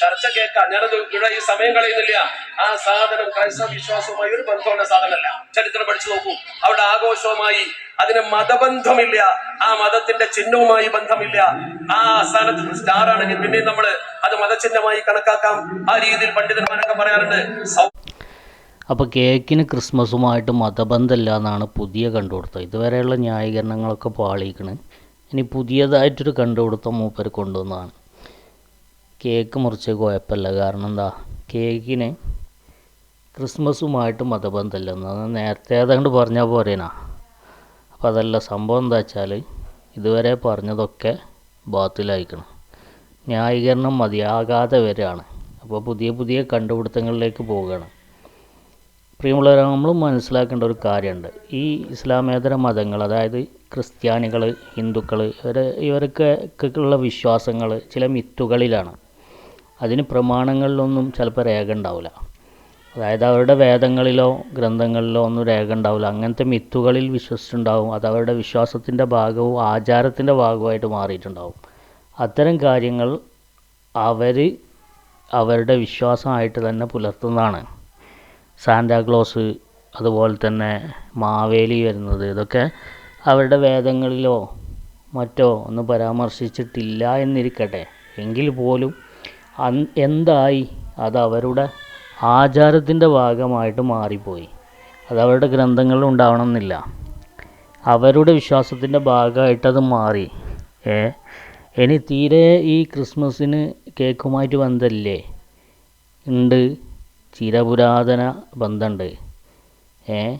ചർച്ച കേൾക്കാം. ഞാനത് ഇവിടെ ഈ സമയം കളയുന്നില്ല. ആ സാധനം ക്രൈസ്തവ വിശ്വാസവുമായി ഒരു ബന്ധമുള്ള സാധനമല്ല. ചരിത്രം പഠിച്ചു നോക്കൂ. അവിടെ ആഘോഷവുമായി അതിന് മതബന്ധമില്ല. ആ മതത്തിന്റെ ചിഹ്നവുമായി ബന്ധമില്ല. ആ സ്ഥാനത്ത് സ്റ്റാർ ആണെങ്കിൽ പിന്നെ നമ്മൾ അത് മതചിഹ്നമായി കണക്കാക്കാം. ആ രീതിയിൽ പണ്ഡിതന്മാരൊക്കെ പറയാറുണ്ട്. അപ്പോൾ കേക്കിന് ക്രിസ്മസുമായിട്ട് മതബന്ധമില്ല എന്നാണ് പുതിയ കണ്ടുപിടുത്തം. ഇതുവരെയുള്ള ന്യായീകരണങ്ങളൊക്കെ പാളിയിക്കണ്. ഇനി പുതിയതായിട്ടൊരു കണ്ടുപിടുത്തം മൂപ്പർ കൊണ്ടുവന്നതാണ്. കേക്ക് മുറിച്ച് കുഴപ്പമില്ല. കാരണം എന്താ? കേക്കിന് ക്രിസ്മസുമായിട്ട് മതബന്ധമില്ല. എന്നാൽ നേരത്തെ ഏതാണ്ട് പറഞ്ഞാൽ പോരേനാ. അപ്പോൾ അതല്ല സംഭവം എന്താ വെച്ചാൽ ഇതുവരെ പറഞ്ഞതൊക്കെ ബാത്തിലായിക്കണം ന്യായീകരണം മതിയാകാതെ വരികയാണ്. അപ്പോൾ പുതിയ പുതിയ കണ്ടുപിടുത്തങ്ങളിലേക്ക് പോവുകയാണ്. പ്രിയമുള്ളവരെ നമ്മൾ മനസ്സിലാക്കേണ്ട ഒരു കാര്യമുണ്ട്. ഈ ഇസ്ലാമേതര മതങ്ങൾ അതായത് ക്രിസ്ത്യാനികൾ ഹിന്ദുക്കൾ ഇവർ ഇവർക്ക് ഉള്ള വിശ്വാസങ്ങൾ ചില മിത്തുകളിലാണ്. അതിന് പ്രമാണങ്ങളിലൊന്നും ചിലപ്പോൾ രേഖ ഉണ്ടാവില്ല അതായത് അവരുടെ വേദങ്ങളിലോ ഗ്രന്ഥങ്ങളിലോ ഒന്നും രേഖ ഉണ്ടാവില്ല അങ്ങനത്തെ മിത്തുകളിൽ വിശ്വസിച്ചിട്ടുണ്ടാവും. അത് അവരുടെ വിശ്വാസത്തിന്റെ ഭാഗവും ആചാരത്തിന്റെ ഭാഗവുമായിട്ട് മാറിയിട്ടുണ്ടാവും. അത്തരം കാര്യങ്ങൾ അവർ അവരുടെ വിശ്വാസമായിട്ട് തന്നെ പുലർത്തുന്നതാണ്. സാന്റാക്ലോസ് അതുപോലെ തന്നെ മാവേലി വരുന്നത് ഇതൊക്കെ അവരുടെ വേദങ്ങളിലോ മറ്റോ ഒന്നും പരാമർശിച്ചിട്ടില്ല എന്നിരിക്കട്ടെ. എങ്കിൽ പോലും എന്തായി? അത് അവരുടെ ആചാരത്തിന്റെ ഭാഗമായിട്ട് മാറിപ്പോയി. അതവരുടെ ഗ്രന്ഥങ്ങളിൽ ഉണ്ടാവണമെന്നില്ല. അവരുടെ വിശ്വാസത്തിന്റെ ഭാഗമായിട്ടത് മാറി. ഏ? ഇനി തീരെ ഈ ക്രിസ്മസിന് കേക്കുമായിട്ട് ബന്ധമില്ലേ? ഉണ്ട്. ചിരപുരാതന ബന്ധമുണ്ട്. ഏ?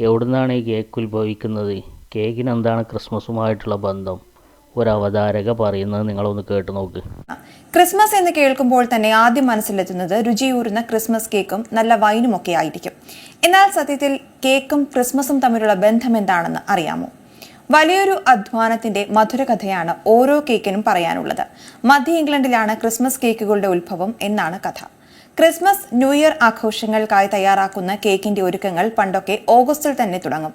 എവിടുന്നാണ് ഈ കേക്ക് ഉത്ഭവിക്കുന്നത്? കേക്കിന് എന്താണ് ക്രിസ്മസുമായിട്ടുള്ള ബന്ധം? ഒരു അവതാരക പറയുന്നത് നിങ്ങളൊന്ന് കേട്ട് നോക്ക്. ക്രിസ്മസ് എന്ന് കേൾക്കുമ്പോൾ തന്നെ ആദ്യം മനസ്സിലെത്തുന്നത് രുചിയൂറുന്ന ക്രിസ്മസ് കേക്കും നല്ല വൈനും ഒക്കെ ആയിരിക്കും. എന്നാൽ സത്യത്തിൽ കേക്കും ക്രിസ്മസും തമ്മിലുള്ള ബന്ധം എന്താണെന്ന് അറിയാമോ? വലിയൊരു അധ്വാനത്തിന്റെ മധുരകഥയാണ് ഓരോ കേക്കിനും പറയാനുള്ളത്. മധ്യ ഇംഗ്ലണ്ടിലാണ് ക്രിസ്മസ് കേക്കുകളുടെ ഉത്ഭവം എന്നാണ് കഥ. ക്രിസ്മസ് ന്യൂ ഇയർ ആഘോഷങ്ങൾക്കായി തയ്യാറാക്കുന്ന കേക്കിന്റെ ഒരുക്കങ്ങൾ പണ്ടൊക്കെ ഓഗസ്റ്റിൽ തന്നെ തുടങ്ങും.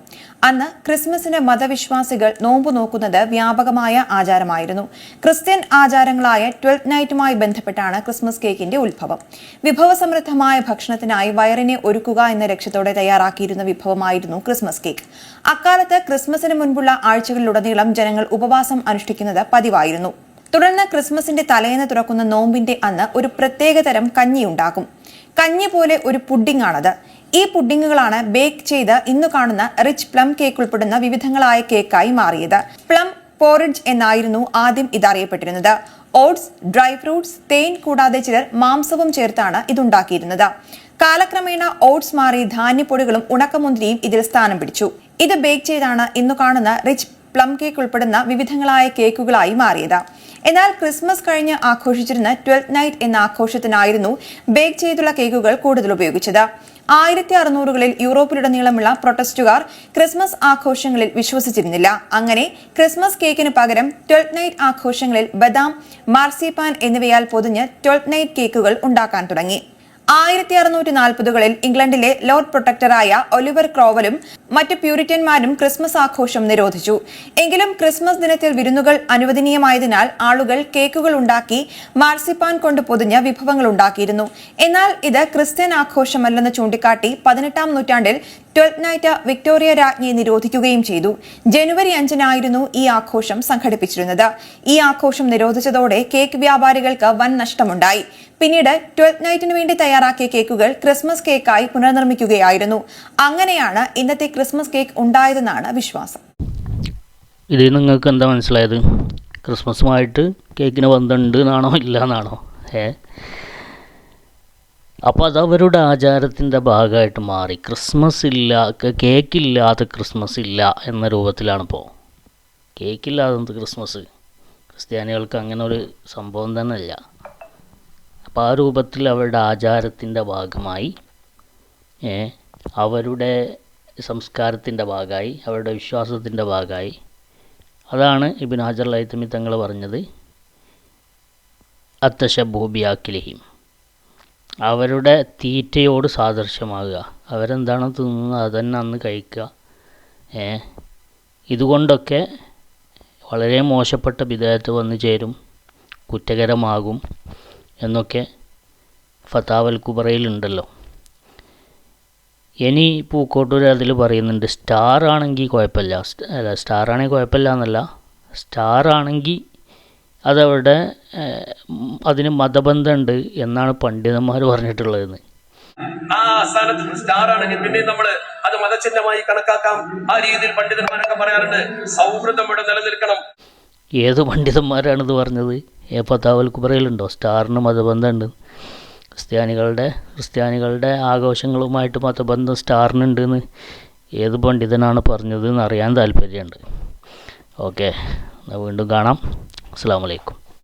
അന്ന് ക്രിസ്മസിന് മതവിശ്വാസികൾ നോമ്പ് നോക്കുന്നത് വ്യാപകമായ ആചാരമായിരുന്നു. ക്രിസ്ത്യൻ ആചാരങ്ങളായ ട്വൽത്ത് നൈറ്റുമായി ബന്ധപ്പെട്ടാണ് ക്രിസ്മസ് കേക്കിന്റെ ഉത്ഭവം. വിഭവസമൃദ്ധമായ ഭക്ഷണത്തിനായി വയറിനെ ഒരുക്കുക എന്ന ലക്ഷ്യത്തോടെ തയ്യാറാക്കിയിരുന്ന വിഭവമായിരുന്നു ക്രിസ്മസ് കേക്ക്. അക്കാലത്ത് ക്രിസ്മസിന് മുൻപുള്ള ആഴ്ചകളിലുടനീളം ജനങ്ങൾ ഉപവാസം അനുഷ്ഠിക്കുന്നത് പതിവായിരുന്നു. തുടർന്ന് ക്രിസ്മസിന്റെ തലേന്ന് തുറക്കുന്ന നോമ്പിന്റെ അന്ന് ഒരു പ്രത്യേക തരം കഞ്ഞി ഉണ്ടാക്കും. കഞ്ഞി പോലെ ഒരു പുഡിംഗ് ആണത് ഈ പുഡിങ്ങുകളാണ് ബേക്ക് ചെയ്ത് ഇന്ന് കാണുന്ന റിച്ച് പ്ലം കേക്ക് ഉൾപ്പെടുന്ന വിവിധങ്ങളായ കേക്കായി മാറിയത്. പ്ലം പോറിഡ്ജ് എന്നായിരുന്നു ആദ്യം ഇതറിയപ്പെട്ടിരുന്നത്. ഓട്സ് ഡ്രൈ ഫ്രൂട്ട്സ് തേൻ കൂടാതെ ചിലർ മാംസവും ചേർത്താണ് ഇതുണ്ടാക്കിയിരുന്നത്. കാലക്രമേണ ഓട്സ് മാറി ധാന്യപ്പൊടികളും ഉണക്കമുന്തിരിയും ഇതിൽ സ്ഥാനം പിടിച്ചു. ഇത് ബേക്ക് ചെയ്താണ് ഇന്ന് കാണുന്ന റിച്ച് പ്ലം കേക്ക് ഉൾപ്പെടുന്ന വിവിധങ്ങളായ കേക്കുകളായി മാറിയത്. എന്നാൽ ക്രിസ്മസ് കഴിഞ്ഞ് ആഘോഷിച്ചിരുന്ന ട്വൽത്ത് നൈറ്റ് എന്ന ആഘോഷത്തിനായിരുന്നു ബേക്ക് ചെയ്തുള്ള കേക്കുകൾ കൂടുതൽ ഉപയോഗിച്ചത്. ആയിരത്തി അറുന്നൂറുകളിൽ യൂറോപ്പിലുടനീളമുള്ള പ്രൊട്ടസ്റ്റുകാർ ക്രിസ്മസ് ആഘോഷങ്ങളിൽ വിശ്വസിച്ചിരുന്നില്ല. അങ്ങനെ ക്രിസ്മസ് കേക്കിന് പകരം ട്വൽത്ത് നൈറ്റ് ആഘോഷങ്ങളിൽ ബദാം മാർസിപ്പാൻ എന്നിവയാൽ പൊതിഞ്ഞ് ട്വൽത്ത് നൈറ്റ് കേക്കുകൾ ഉണ്ടാക്കാൻ തുടങ്ങി. ആയിരത്തി അറുന്നൂറ്റി നാൽപ്പതുകളിൽ ഇംഗ്ലണ്ടിലെ ലോർഡ് പ്രൊട്ടക്ടറായ ഒലിവർ ക്രോവലും മറ്റ് പ്യൂരിറ്റന്മാരും ക്രിസ്മസ് ആഘോഷം നിരോധിച്ചു. എങ്കിലും ക്രിസ്മസ് ദിനത്തിൽ വിരുന്നുകൾ അനുവദനീയമായതിനാൽ ആളുകൾ കേക്കുകൾ ഉണ്ടാക്കി മാർസിപ്പാൻ കൊണ്ട് പൊതിഞ്ഞ വിഭവങ്ങൾ ഉണ്ടാക്കിയിരുന്നു. എന്നാൽ ഇത് ക്രിസ്ത്യൻ ആഘോഷമല്ലെന്ന് ചൂണ്ടിക്കാട്ടി പതിനെട്ടാം നൂറ്റാണ്ടിൽ ട്വൽത്ത് നൈറ്റ് വിക്ടോറിയ രാജ്ഞിയെ നിരോധിക്കുകയും ചെയ്തു. ജനുവരി അഞ്ചിനായിരുന്നു ഈ ആഘോഷം സംഘടിപ്പിച്ചിരുന്നത്. ഈ ആഘോഷം നിരോധിച്ചതോടെ കേക്ക് വ്യാപാരികൾക്ക് വൻ നഷ്ടമുണ്ടായി. പിന്നീട് ട്വൽത്ത് നൈറ്റിന് വേണ്ടി തയ്യാറാക്കിയ കേക്കുകൾ ക്രിസ്മസ് കേക്കായി പുനർനിർമ്മിക്കുകയായിരുന്നു. അങ്ങനെയാണ് ഇന്നത്തെ ക്രിസ്മസ് കേക്ക് ഉണ്ടായതെന്നാണ് വിശ്വാസം. ഇതിൽ നിങ്ങൾക്ക് എന്താ മനസ്സിലായത്? ക്രിസ്മസുമായിട്ട് കേക്കിന് ബന്ധമുണ്ട് എന്നാണോ ഇല്ല എന്നാണോ ഏ? അപ്പോൾ അത് അവരുടെ ആചാരത്തിന്റെ ഭാഗമായിട്ട് മാറി. ക്രിസ്മസ് ഇല്ല കേക്ക് ഇല്ലാത്ത ക്രിസ്മസ് ഇല്ല എന്ന രൂപത്തിലാണിപ്പോൾ കേക്കില്ലാതെ ക്രിസ്മസ്. ക്രിസ്ത്യാനികൾക്ക് അങ്ങനെ ഒരു സംഭവം തന്നെ ഇല്ല അപ്പോൾ ആ രൂപത്തിൽ അവരുടെ ആചാരത്തിന്റെ ഭാഗമായി അവരുടെ സംസ്കാരത്തിന്റെ ഭാഗമായി അവരുടെ വിശ്വാസത്തിന്റെ ഭാഗമായി. അതാണ് ഇബിൻ ഹാജർ ലൈത്തമി തങ്ങൾ പറഞ്ഞത് അത്തശബൂബിയാക്കിലിഹിം അവരുടെ തീറ്റയോട് സാദൃശ്യമാകുക. അവരെന്താണോ തിന്നുന്നത്? അതന്നെ അന്ന് കഴിക്കുക. ഏ ഇതുകൊണ്ടൊക്കെ വളരെ മോശപ്പെട്ട വിധേയത്ത് വന്നു ചേരും കുറ്റകരമാകും. എന്നൊക്കെ ഫതാവൽ കുബറയിലുണ്ടല്ലോ. ഇനി പൂക്കോട്ടൂർ അതിൽ പറയുന്നുണ്ട് സ്റ്റാർ ആണെങ്കിൽ കുഴപ്പമില്ല. അല്ല സ്റ്റാർ ആണെങ്കിൽ കുഴപ്പമില്ല എന്നല്ല. സ്റ്റാർ ആണെങ്കിൽ അതവിടെ അതിന് മതബന്ധമുണ്ട് എന്നാണ് പണ്ഡിതന്മാർ പറഞ്ഞിട്ടുള്ളതെന്ന്. ആ സ്ഥാനത്ത് സ്റ്റാർ ആണെങ്കിൽ പിന്നെ നമ്മൾ അത് മതചിഹ്നമായി കണക്കാക്കാം. ആ രീതിയിൽ പണ്ഡിതന്മാരൊക്കെ പറയാറുണ്ട് സൗഹൃദം ഇവിടെ നിലനിൽക്കണം. ഏത് പണ്ഡിതന്മാരാണിത് പറഞ്ഞത്? ഏ ഫതാവൽ കുബറയിലുണ്ടോ? സ്റ്റാറിന് മതബന്ധമുണ്ട് ക്രിസ്ത്യാനികളുടെ ക്രിസ്ത്യാനികളുടെ ആഘോഷങ്ങളുമായിട്ട് മതബന്ധം സ്റ്റാറിനുണ്ടെന്ന് ഏത് പണ്ഡിതനാണ് പറഞ്ഞത് എന്ന് അറിയാൻ താല്പര്യമുണ്ട്. ഓക്കെ എന്നാൽ വീണ്ടും കാണാം. അസ്സാം വലൈക്കും